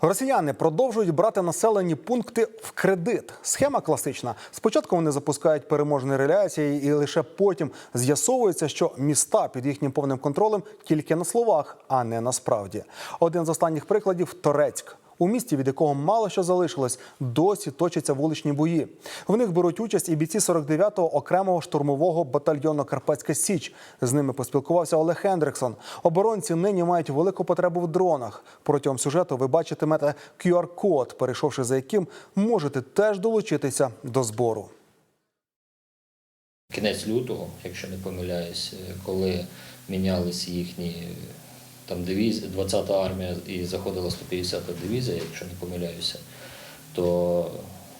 Росіяни продовжують брати населені пункти в кредит. Схема класична. Спочатку вони запускають переможні реляції, і лише потім з'ясовується, що міста під їхнім повним контролем тільки на словах, а не насправді. Один з останніх прикладів Торецьк. У місті, від якого мало що залишилось, досі точаться вуличні бої. В них беруть участь і бійці 49-го окремого штурмового батальйону Карпатська Січ. З ними поспілкувався Олег Хендриксон. Оборонці нині мають велику потребу в дронах. Протягом сюжету ви бачитимете QR-код, перейшовши за яким можете теж долучитися до збору. Кінець лютого, якщо не помиляюсь, коли мінялись їхні там дивіз, 20-та армія і заходила 150-та дивізія, якщо не помиляюся, то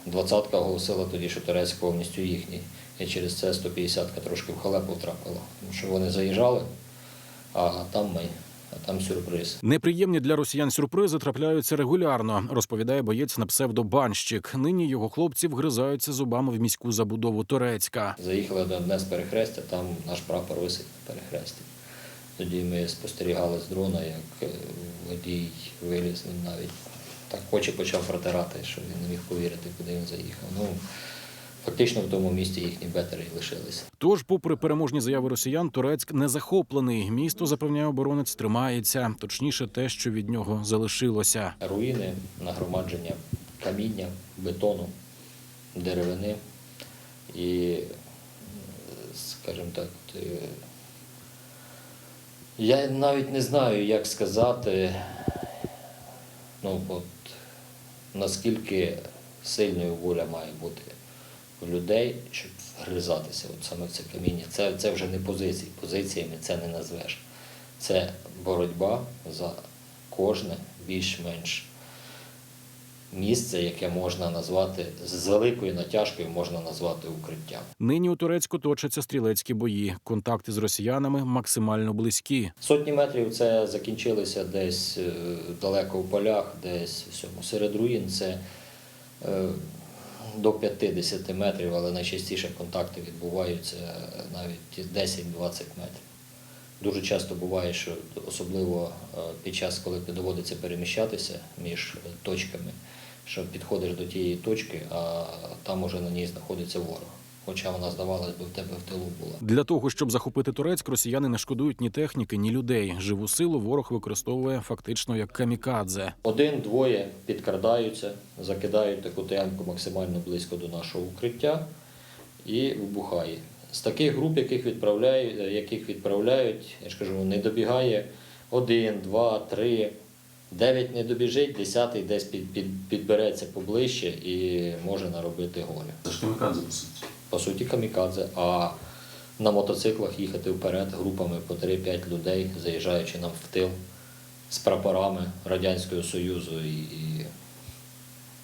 20-ка оголосила тоді, що Турецьк повністю їхній. І через це 150-ка трошки в халепу втрапила. Тому що вони заїжджали, а там ми, а там сюрприз. Неприємні для росіян сюрпризи трапляються регулярно, розповідає боєць на псевдобанщик. Нині його хлопці вгризаються зубами в міську забудову Турецька. Заїхали до одне з перехрестя, там наш прапор висить на перехресті. Тоді ми спостерігали з дрона, як е, водій виліз, він навіть так очі почав протирати, що він не міг повірити, куди він заїхав. Ну, фактично в тому місті їхні бетери і лишилися. Тож, попри переможні заяви росіян, Турецьк не захоплений. Місто запевняє оборонець, тримається. Точніше, те, що від нього залишилося. Руїни, нагромадження каміння, бетону, деревини і, скажімо так, е, я навіть не знаю, як сказати, ну, от, наскільки сильною воля має бути в людей, щоб вгризатися от саме в це каміння. Це, це вже не позиції. Позиціями це не назвеш. Це боротьба за кожне більш-менш місце, яке можна назвати з великою натяжкою, можна назвати укриттям. Нині у Турецьку точаться стрілецькі бої. Контакти з росіянами максимально близькі. Сотні метрів це закінчилися десь е, далеко в полях, десь в цьому серед руїн. Це е, до 50 метрів, але найчастіше контакти відбуваються навіть 10-20 метрів. Дуже часто буває, що особливо е, під час, коли доводиться переміщатися між е, точками, що підходиш до тієї точки, а там уже на ній знаходиться ворог. Хоча вона, здавалось би, в тебе в тилу була. Для того щоб захопити Турецьк, росіяни не шкодують ні техніки, ні людей. Живу силу ворог використовує фактично як камікадзе. Один-двоє підкрадаються, закидають таку темку максимально близько до нашого укриття і вибухає. З таких груп, яких відправляють, яких відправляють, я ж кажу, не добігає один, два, три, дев'ять не добіжить, десятий десь під, під, підбереться поближче і може наробити горя. Це ж камікадзе, по суті. По суті, камікадзе, а на мотоциклах їхати вперед групами по 3-5 людей, заїжджаючи нам в тил з прапорами Радянського Союзу і, і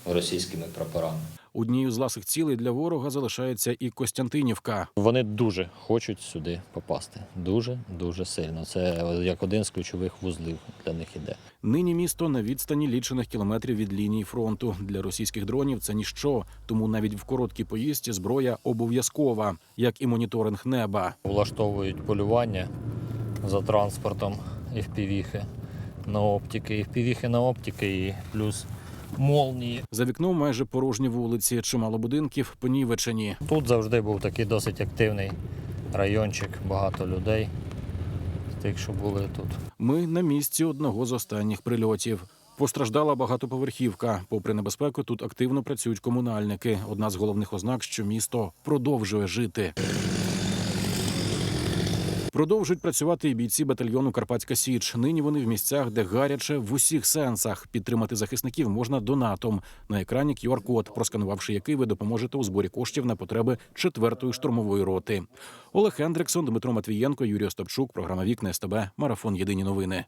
російськими прапорами. Однією з ласих цілей для ворога залишається і Костянтинівка. Вони дуже хочуть сюди попасти. Дуже дуже сильно. Це як один з ключових вузлів для них іде. Нині місто на відстані лічених кілометрів від лінії фронту. Для російських дронів це ніщо, тому навіть в короткій поїздці зброя обов'язкова, як і моніторинг неба. Влаштовують полювання за транспортом FPV-хи на оптики, FPV-хи на оптики і плюс молнії. За вікном майже порожні вулиці, чимало будинків понівечені. Тут завжди був такий досить активний райончик, багато людей з тих, що були тут. Ми на місці одного з останніх прильотів. Постраждала багатоповерхівка. Попри небезпеку, тут активно працюють комунальники. Одна з головних ознак, що місто продовжує жити. Продовжують працювати і бійці батальйону Карпатська Січ. Нині вони в місцях, де гаряче в усіх сенсах. Підтримати захисників можна донатом. На екрані QR-код, просканувавши який ви допоможете у зборі коштів на потреби четвертої штурмової роти. Олег Хендриксон, Дмитро Матвієнко, Юрій Остапчук. Програма Вікна СТБ. Марафон. Єдині новини.